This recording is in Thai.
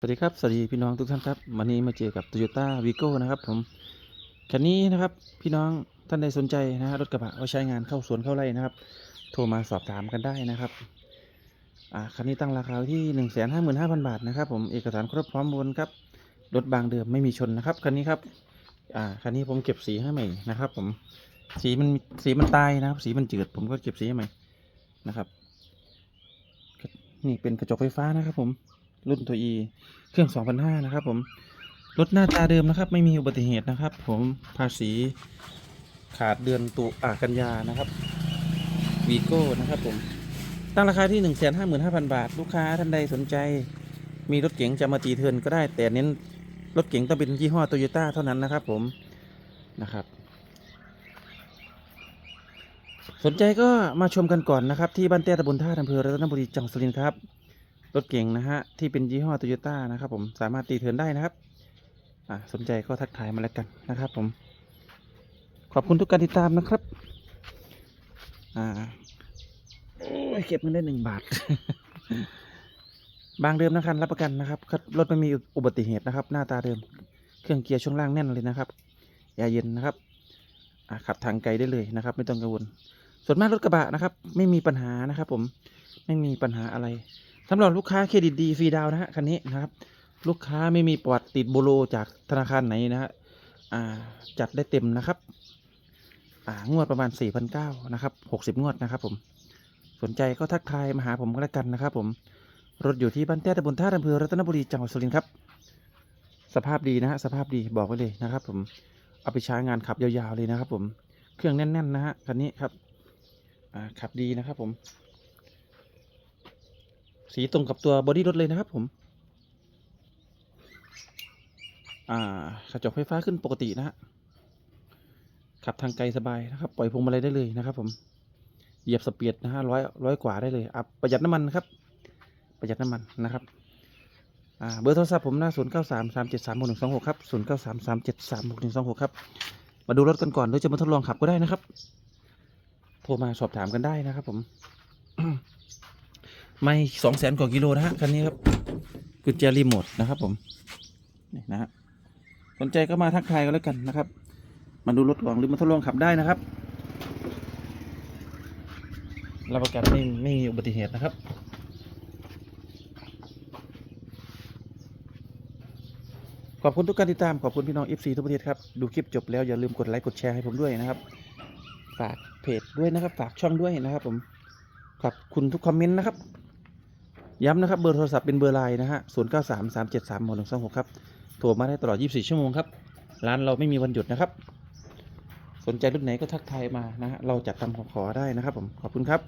สวัสดีครับ สวัสดีพี่น้องทุกท่านครับวันนี้มาเจอกับ Toyota Vigo นะครับผมคันนี้นะครับพี่น้องท่านใดสนใจนะฮะรถกระบะเอาใช้งานเข้าสวนเข้าไร่นะครับ โทรมาสอบถามกันได้นะครับอ่าคันนี้ตั้งราคาที่หนึ่งแสนห้าหมื่นห้าพันบาทนะครับผมเอกสารครบพร้อมบนครับรถบางเดิมไม่มีชนนะครับคันนี้ครับอ่าคันนี้ผมเก็บสีให้ใหม่นะครับผมสีมันสีมันตายนะครับสีมันจืดผมก็เก็บสีให้ใหม่นะครับ นี่เป็นกระจกไฟฟ้านะครับผม รุ่นตัว E เครื่อง2,500นะครับผม รถหน้าตาเดิมนะครับ ไม่มีอุบัติเหตุนะครับ ผมภาษีขาดเดือนตุอากันยานะครับวีโก้นะครับผม ตั้งราคาที่ 155,000 บาท ลูกค้าท่านใดสนใจ มีรถเก๋งจะมาตีเทิร์นก็ได้ แต่เน้นรถเก๋งต้องเป็นยี่ห้อโตโยต้าเท่านั้นนะครับผมนะครับ สนใจก็มาชมกันก่อนนะครับ ที่บ้านเต้ตำบลท่าอำเภอรัตนบุรีจังหวัดสุรินทร์ครับ รถเก่งนะฮะ ที่เป็นยี่ห้อโตโยต้านะครับผมสามารถตีเทินได้นะครับอ่าสนใจก็ทักทายมาแล้วกันนะครับผม ขอบคุณทุกการติดตามนะครับอ่าโอ้ยเก็บเงินได้หนึ่งบาท บางเดิมนะครับรับประกันนะครับรถไม่มีอุบัติเหตุนะครับ หน้าตาเดิม เครื่องเกียร์ช่วงล่างแน่นเลยนะครับแอร์เย็นนะครับขับทางไกลได้เลยนะครับ ไม่ต้องกังวล ส่วนมากรถกระบะนะครับ ไม่มีปัญหานะครับ ผมไม่มีปัญหาอะไร สำหรับลูกค้าเครดิตดีฟรีดาวนะฮะคันนี้นะครับ ลูกค้าไม่มีประวัติติดโบโลจากธนาคารไหนนะฮะจัดได้เต็มนะครับงวดประมาณ 4 9 0 0นะครับ60 งวดนะครับผมสนใจก็ทักทายมาหาผมก็แล้วกันนะครับผมรถอยู่ที่บ้านแต้ตำบลท่าอำเภอรัตนบุรีจังหวัดสุรินทร์ครับ สภาพดีนะฮะสภาพดีบอกไว้เลยนะครับ ผมเอาไปใช้งานขับยาวๆเลยนะครับ ผมเครื่องแน่นๆนะฮะคันนี้ครับขับดีนะครับผม สีตรงกับตัวบอดี้รถเลยนะครับผม อ่ากระจกไฟฟ้าขึ้นปกตินะฮะขับทางไกลสบายนะครับ ปล่อยพวงมาลัยได้เลยนะครับ ผม เหยียบสเปียดนะฮะร้อยร้อยกว่าได้เลยอะประหยัดน้ำมันครับ ประหยัดน้ำมันนะครับอ่าเบอร์โทรศัพท์ผมนะศูนย์เก้าสามสามเจ็ดสามหกหนึ่งสองหกครับศูนย์เก้าสามสามเจ็ดสามหกหนึ่งสองหกครับ มาดูรถกันก่อนหรือจะมาทดลองขับก็ได้นะครับ โทรมาสอบถามกันได้นะครับผม ไม่สองแสนกว่ากิโลนะฮะคันนี้ครับกุญแจรีโมทนะครับผมนี่นะฮะสนใจก็มาทักทายกันแล้วกันนะครับ มาดูรถก่อนหรือมาทดลองขับได้นะครับรับประกันไม่ไม่มีอุบัติเหตุนะครับขอบคุณทุกการติดตามขอบคุณพี่น้อง FC ทุกประเทศครับ ดูคลิปจบแล้วอย่าลืมกดไลค์กดแชร์ให้ผมด้วยนะครับ ฝากเพจด้วยนะครับ ฝากช่องด้วยนะครับผมขอบคุณทุกคอมเมนต์นะครับ ย้ำนะครับเบอร์โทรศัพท์เป็นเบอร์ไลน์นะฮะศูนย์เก้าสามสามเจ็ดสามหนึ่งสองหกครับโทรมาได้ตลอด24ชั่วโมงครับ ร้านเราไม่มีวันหยุดนะครับ สนใจรุ่นไหนก็ทักทายมานะฮะเราจัดทำขอขอได้นะครับผมขอบคุณครับ